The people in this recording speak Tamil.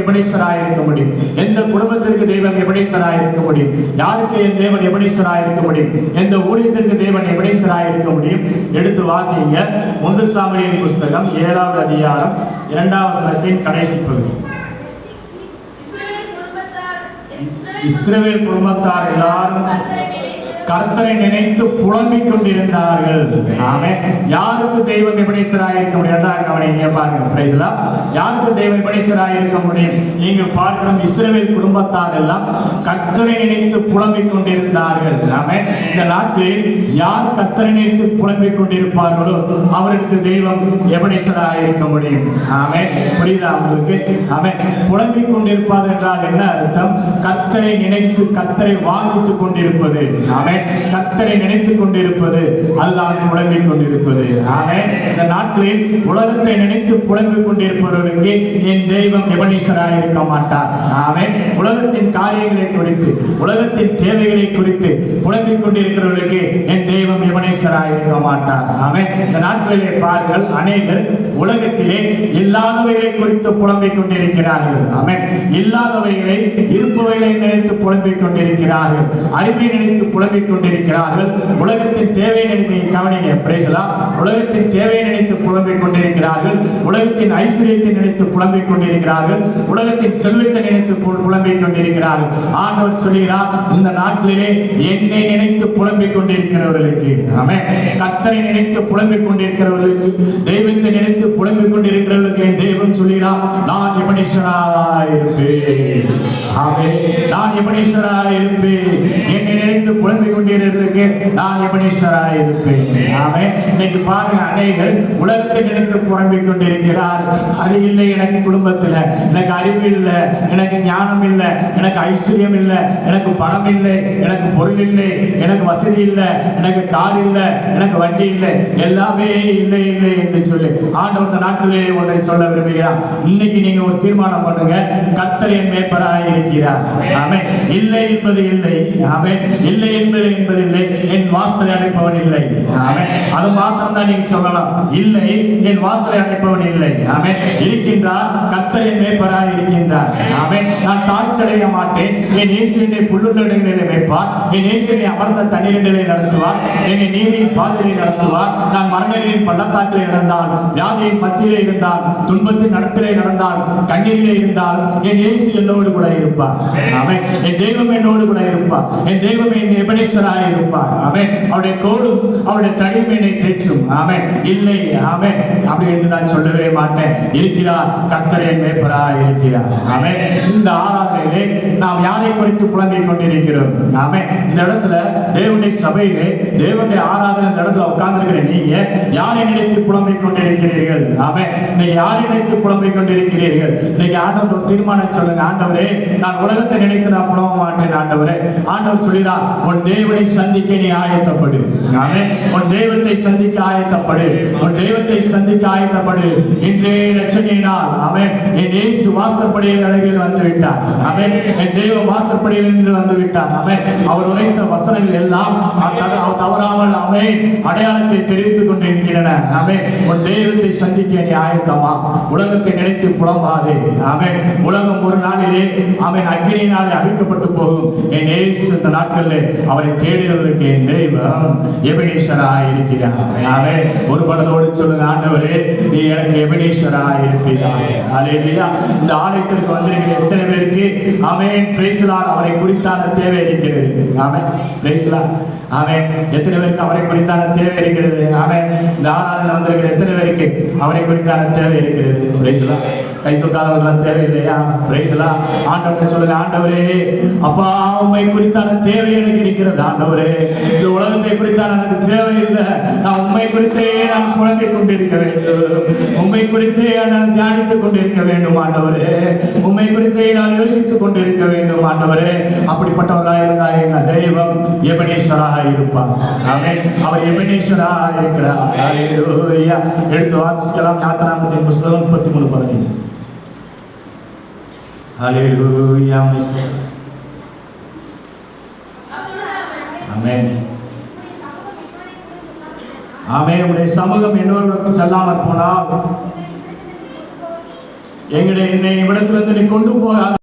எபனேஸ்வராய் இருக்க முடியும். எந்த குடும்பத்திற்கு தெய்வம் எபனேஸ்வராய் இருக்க முடியும்? யாருக்கு என் தேவன் எபனேஸ்வராய் இருக்க முடியும்? எந்த ஊழியத்திற்கு தேவன் எபனேஸ்வராய் இருக்க முடியும்? எடுத்து வாசிங்க. ஒன்று சாமியின் புஸ்தகம் ஏழாவது அதிகாரம் இரண்டாவது கடைசி பகுதி. இஸ்ரவேல் குடும்பத்தார் எல்லாரும் கர்த்தரை நினைத்து புலம்பிக் கொண்டிருந்தார்கள் ஆமே யாருக்கு தெய்வம் எபனேஸ்வராய் இருக்க முடியும்? அவனை நீங்க பாருங்க. பிரைஸ்லா யாருக்கு தெய்வம் எபனேஸ்வராய் இருக்க முடியும்? நீங்க பார்க்கிறோம் இஸ்ரேல் குடும்பத்தார் எல்லாம் கர்த்தரை நினைத்து புலம்பிக் கொண்டிருந்தார்கள் ஆமே இந்த நாட்களில் யார் கர்த்தரை நினைத்து புலம்பிக் கொண்டிருப்பார்களோ அவருக்கு தெய்வம் எபனேஸ்வராய் இருக்க முடியும். ஆமே புரியுதா உங்களுக்கு? ஆமே புலம்பிக் கொண்டிருப்பார் என்றால் என்ன அர்த்தம்? கர்த்தரை நினைத்து கர்த்தரை வாதித்துக் கொண்டிருப்பது. ஆமே கத்தரை நினைத்துக் கொண்டிருப்பது அதுதான் புலம்பிக் கொண்டிருப்பது. ஆக இந்த நாட்களில் உலகத்தை நினைத்து புலம்பிக் கொண்டிருப்பவர்களுக்கு என் தெய்வம் எவனீஸ்வராக இருக்க மாட்டார். ஆமே உலகத்தின் காரியங்களை குறித்து உலகத்தின் தேவைகளை குறித்து புலம்பிக் கொண்டிருக்கிறவர்களுக்கு என் தெய்வம் எவனேஸ்வராக இருக்க மாட்டார். ஆமே இந்த நாட்களிலே பாருங்கள் அநேகர் உலகத்திலே இல்லாதவைகளை குறித்து புலம்பிக் கொண்டிருக்கிறார்கள். ஆமே இல்லாதவைகளை இருப்பவைகளை நினைத்து புலம்பிக் கொண்டிருக்கிறார்கள். அறிவை நினைத்து புலம்பிக் கொண்டிருக்கிறார்கள். உலகத்தின் தேவை நினைத்து கவனிங்க. பிரேசலா உலகத்தின் தேவை நினைத்து புலம்பிக் கொண்டிருக்கிறார்கள். உலகத்தின் ஐஸ்வர்யத்தை நினைத்து புலம்பிக் கொண்டிருக்கிறார்கள். உலகத்தின் செல்வத்தை நினைத்து புலம்பிக் கொண்டிருக்கிறார்கள். ஆண்டவர் சொல்கிறார் இந்த நாட்களிலே என்னை நினைத்து புலம்பிக் கொண்டிருக்கிறவர்களுக்கு. ஆமே கத்தனை நினைத்து புலம்பிக் கொண்டிருக்கிறவர்களுக்கு தெய்வத்தை நினைத்து புலம்பிக் கொண்டிருக்கிறவர்களுக்கு என் தேவன் சொல்கிறார் நான் எபனீஸ்வராய் இருப்பேன் நான் எபனீஸ்வராய் இருப்பேன் என்று புலம்பிக் கொண்டிருக்கிறவர்களுக்கு நான் எபனீஸ்வராய் இருப்பேன். ஆமே இன்னைக்கு பாருங்க அநேகர் உலகத்தை நினைத்து புலம்பிக் கொண்டிருக்கிறார். அது இல்லை எனக்கு குடும்பத்துல எனக்கு அறிவு இல்லை எனக்கு ஞானம் இல்லை எனக்கு ஐஸ்வர்யம் இல்லை எனக்கு பணம் இல்லை எனக்கு பொருள் இல்லை எனக்கு வசதி இல்லை எனக்கு கார் இல்லை எனக்கு வண்டி இல்லை எல்லாமே இல்லை இல்லை என்று சொல்லி ஆண்டவர் இந்த நாட்களிலே ஒன்றை சொல்ல விரும்புகிறார். இன்னைக்கு நீங்க ஒரு தீர்மானம் பண்ணுங்க கர்த்தர் என் மேய்ப்பராய் இருக்கிறார் ஆமே இல்லை என்பது இல்லை. ஆமே இல்லை இல்லை என்பது என்பதில்லை என் வாசலை அடைப்பவன் இல்லை. ஆமே அது மாத்திரம் தான் நீங்க சொல்லலாம். இல்லை என் வாசலை அடைப்பவன் இல்லை. ஆமே இருக்கின்றார் கர்த்தர் என் இருக்கின்றார். ஆமே நான் தாழ்ச்சடைய மாட்டேன். என் இயேசுவினை என்னை வைப்பார் என் இயேசுவினை அமர்ந்த தண்ணீரிடலை நடத்துவார். என்னை நீரின் பாதையை நடத்துவார். நான் மரணரின் பள்ளத்தாக்கிலே நடந்தால் வியாதியின் மத்தியிலே இருந்தால் துன்பத்தின் நடத்திலே நடந்தால் கண்ணீரிலே இருந்தால் என் இயேசு என்னோடு கூட இருப்பார். ஆமென். என் தெய்வம் என்னோடு கூட இருப்பார். என் தெய்வம் எபனேஸ்வராக இருப்பார் அவன் அவருடைய கோடும் அவருடைய தனிமையினை தேற்றும். அவன் இல்லை அவன் அப்படி என்று நான் சொல்லவே மாட்டேன். இருக்கிறார் கத்தரையின் மேப்பராக இருக்கிறார். அவன் இந்த ஆராதனையிலே நாம் யாரை குறித்து புலம்பிக் கொண்டிருக்கிறோம்? அவன் இந்த இடத்துல தேவனுடைய சபையிலே தேவனுடைய ஆராதனை இந்த இடத்துல உட்கார்ந்துருக்கிற நீங்க யாரை நினைத்து புலம்பிக் கொண்டிருக்கிறீர்கள்? அவன் நீங்க யாரை நினைத்து புலம்பிக் கொண்டிருக்கிறீர்கள்? நீங்க ஆண்டவர் தீர்மானம் சொல்லுங்க. ஆண்டவரே நான் உலகத்தை நினைத்து நான் புலம்ப மாட்டேன் ஆண்டவரே. ஆண்டவர் சொல்கிறார் உன் தேவனை சந்திக்க நீ ஆயத்தப்படு. உன் தெய்வத்தை சந்திக்க ஆயத்தப்படு. உன் தெய்வத்தை சந்திக்க ஆயத்தப்படு. இன்றே ரட்சணியினால் அவன் என் இயேசு வாசற்படியில் அழகில் வந்து விட்டார். அவன் என் தெய்வ வாசப்படியில் நின்று வந்து விட்டார். அவன் அவர் உரைத்த வசனங்கள் எல்லாம் தவறாமல் ஆமென் அடையாளத்தை தெரிவித்துக் கொண்டிருக்கின்றன. அவன் உன் தெய்வத்தை சந்திக்க நீ ஆயத்தமா? உலகத்தை நினைத்து புலம்பாதே. அவன் உலகம் ஒரு நாளிலே அவன் அக்கினியினாலே அழிக்கப்பட்டு போகும். என் ஏசு இந்த நாட்களில் அவரை தேடுகிறவர்களுக்கு என் தெய்வம் இருக்கிறார் ஒரு படத்தோடு சொல்லுங்க ஆண்டவரே நீ எனக்கு எபினேஸ்வராக இருப்பீராக இந்த ஆலயத்திற்கு வந்திருக்கிற எத்தனை பேருக்கு? அவன் பிரைஸ்லார் அவரை குறித்தான தேவை இருக்கிறது. அவன் பிரைஸ்லார் ஆமென். எத்தனை பேருக்கு அவரை குறித்தான தேவை இருக்கிறது? அவன் இந்த ஆராதனை வந்திருக்கிற எத்தனை பேருக்கு அவரை குறித்தான தேவை இருக்கிறது? பிரேசலா கை தூக்காதவர்கள் தேவை இல்லையா? பிரேசலா ஆண்டவர்கிட்ட சொல்லுங்க ஆண்டவரே அப்பா உண்மை குறித்தான தேவை எனக்கு இருக்கிறது ஆண்டவரே? இந்த உலகத்தை குறித்தான் எனக்கு தேவையில்லை. நான் உண்மை குறித்தே நான் புலம்பிக் கொண்டிருக்க வேண்டும். உண்மை குறித்தே நான் தியானித்துக் கொண்டிருக்க வேண்டும் ஆண்டவரே. உண்மை குறித்தே நான் யோசித்துக் கொண்டிருக்க வேண்டும் ஆண்டவரே. அப்படிப்பட்டவர்களாக இருந்தால் என்ன? தெய்வம் எபனேஸ்வராக இருப்பார். அவர் எபனேஸ்வராக இருக்கிறார். எடுத்து வாசிக்கலாம். யாத்திராமத்தின் புஸ்தகம் முப்பத்தி மூணு பதினைந்து. ஹalleluya ஆமென். ஆமே உடைய சமூகம் இன்னொருவருக்கும் செல்லாமல் போனால் எங்களை என்னை இவ்விடத்திலிருந்து நீ கொண்டு போகாத